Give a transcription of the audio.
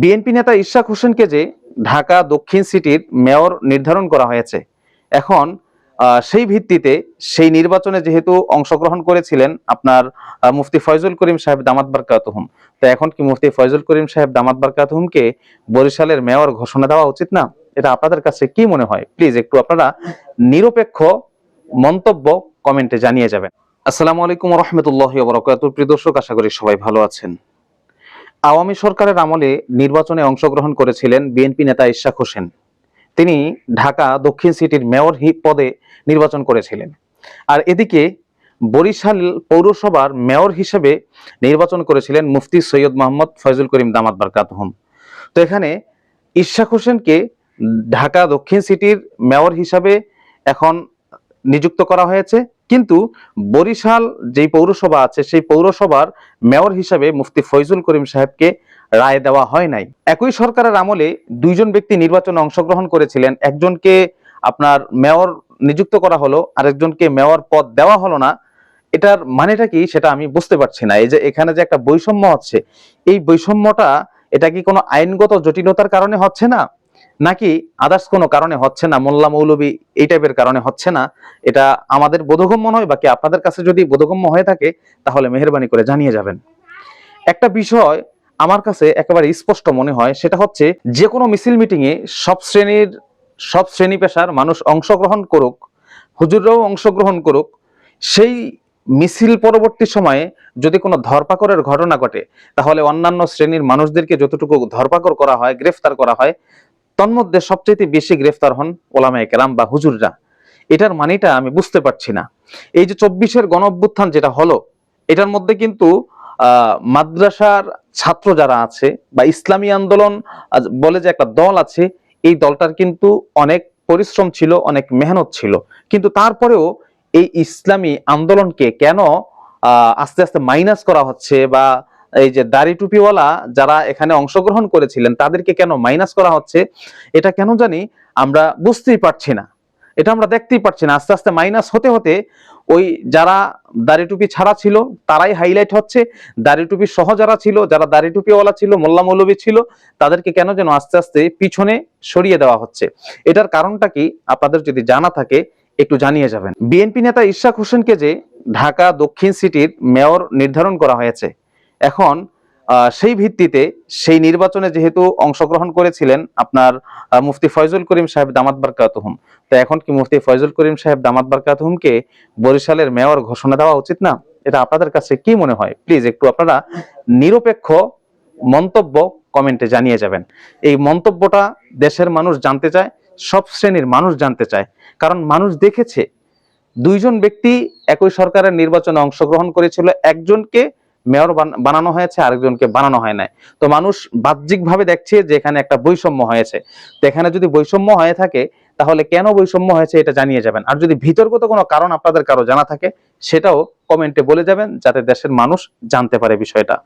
BNP নেতা ইশাক হোসেনকে যে ঢাকা দক্ষিণ সিটির মেয়র নির্ধারণ করা হয়েছে, এখন সেই ভিত্তিতে সেই নির্বাচনে যেহেতু অংশগ্রহণ করেছিলেন আপনার মুফতি ফয়জুল করিম সাহেব দামাত বারকাতুহুম তো এখন কি মুফতি ফয়জুল করিম সাহেব দামাত বারকাতুহুমকে বরিশালের মেয়র ঘোষণা দেওয়া উচিত না? এটা আপনাদের কাছে কি মনে হয়? প্লিজ একটু আপনারা নিরপেক্ষ মন্তব্য কমেন্টে জানিয়ে যাবেন। আসসালামু আলাইকুম রহমতুল্লাহ বরকাত প্রিয় দর্শক, আশা করি সবাই ভালো আছেন। আওয়ামী সরকারের আমলে নির্বাচনে অংশগ্রহণ করেছিলেন বিএনপি নেতা ইশাক হোসেন। তিনি ঢাকা দক্ষিণ সিটির মেয়র পদে নির্বাচন করেছিলেন। আর এদিকে বরিশাল পৌরসভার মেয়র হিসেবে নির্বাচন করেছিলেন মুফতি সৈয়দ মোহাম্মদ ফয়জুল করিম দামাত বারকাতহম তো এখানে ইশাক হোসেনকে ঢাকা দক্ষিণ সিটির মেয়র হিসাবে এখন নিযুক্ত করা হয়েছে। কিন্তু বরিশাল যেই পৌরসভা আছে, সেই পৌরসভার মেয়র হিসাবে মুফতি ফৈজুল করিম সাহেবকে রায় দেওয়া হয় নাই। একই সরকারের আমলে দুইজন ব্যক্তি নির্বাচনে অংশগ্রহণ করেছিলেন। একজনকে আপনার মেয়র নিযুক্ত করা হলো, আরেকজনকে মেয়র পদ দেওয়া হলো না। এটার মানেটা কি সেটা আমি বুঝতে পারছি না। এই যে এখানে যে একটা বৈষম্য হচ্ছে, এই বৈষম্যটা এটা কি কোনো আইনগত জটিলতার কারণে হচ্ছে না? নাকি আদার্স কোনো কারণে হচ্ছে না, মোল্লা মৌলবী এই টাইপের কারণে হচ্ছে না, এটা আমাদের বোধগম্য নয়, বাকি আপনাদের কাছে যদি বোধগম্য হয়ে থাকে, তাহলে মেহরবানি করে জানিয়ে যাবেন। একটা বিষয় আমার কাছে একেবারে স্পষ্ট মনে হয়, সেটা হচ্ছে যে কোনো মিছিল মিটিং এ সব শ্রেণির, সব শ্রেণি পেশার মানুষ অংশগ্রহণ করুক, হুজুররাও অংশগ্রহণ করুক, সেই মিছিল পরবর্তী সময়ে যদি কোনো ধরপাকড়ের ঘটনা ঘটে, তাহলে অন্যান্য শ্রেণির মানুষদেরকে যতটুকু ধরপাকড় করা হয়, গ্রেফতার করা হয় তন্মধ্যে সবচেয়ে বেশি গ্রেফতার হন ওলামায়ে কেরাম বা হুজুররা। এটার মানেটা আমি বুঝতে পারছি না। এই যে চব্বিশের গণ অভ্যুত্থান যেটা হলো, এটার মধ্যে কিন্তু মাদ্রাসার ছাত্র যারা আছে বা ইসলামী আন্দোলন বলে যে একটা দল আছে, এই দলটার কিন্তু অনেক পরিশ্রম ছিল, অনেক মেহনত ছিল। কিন্তু তারপরেও এই ইসলামী আন্দোলনকে কেন আস্তে আস্তে মাইনাস করা হচ্ছে বা এই যে দাড়ি টুপিওয়ালা যারা এখানে অংশগ্রহণ করেছিলেন, তাদেরকে কেন মাইনাস করা হচ্ছে? এটা কেন জানি আমরা বুঝতেই পারছি না। এটা আমরা দেখতেই পারছি না। আস্তে আস্তে মাইনাস হতে হতে ওই যারা দাড়ি টুপি ছাড়া ছিল, তারাই হাইলাইট হচ্ছে। দাড়ি টুপি সহ যারা ছিল, যারা দাড়ি টুপিওয়ালা ছিল, মোল্লা মৌলবী ছিল, তাদেরকে কেন যেন আস্তে আস্তে পিছনে সরিয়ে দেওয়া হচ্ছে? এটার কারণটা কি? আপনাদের যদি জানা থাকে, একটু জানিয়ে যাবেন। বিএনপি নেতা ইশাক হোসেনকে যে ঢাকা দক্ষিণ সিটির মেয়র নির্ধারণ করা হয়েছে এখন সেই ভিত্তিতে সেই নির্বাচনে যেহেতু অংশগ্রহণ করেছিলেন আপনার মুফতি ফয়জুল করিম সাহেব দামাত বারকাতুহুম তো এখন কি মুফতি ফয়জুল করিম সাহেব দামাত বারকাতুহুমকে বরিশালের মেয়র ঘোষণা দেওয়া উচিত না? এটা আপনাদের কাছে কি মনে হয়? প্লিজ একটু আপনারা নিরপেক্ষ মন্তব্য কমেন্টে জানিয়ে যাবেন। এই মন্তব্যটা দেশের মানুষ জানতে চায়, সব শ্রেণির মানুষ জানতে চায়। কারণ মানুষ দেখেছে, দুইজন ব্যক্তি একই সরকারের নির্বাচনে অংশগ্রহণ করেছিল, একজনকে মেয়র বানানো হয়েছে, আরেকজনকে বানানো হয় নাই। তো মানুষ বাহ্যিকভাবে দেখছে যে এখানে একটা বৈষম্য হয়েছে। তো এখানে যদি বৈষম্য হয়ে থাকে, তাহলে কেন বৈষম্য হয়েছে এটা জানিয়ে যাবেন। আর যদি ভিতরগত কোনো কারণ আপনাদের কারও জানা থাকে, সেটাও কমেন্টে বলে যাবেন, যাতে দেশের মানুষ জানতে পারে বিষয়টা।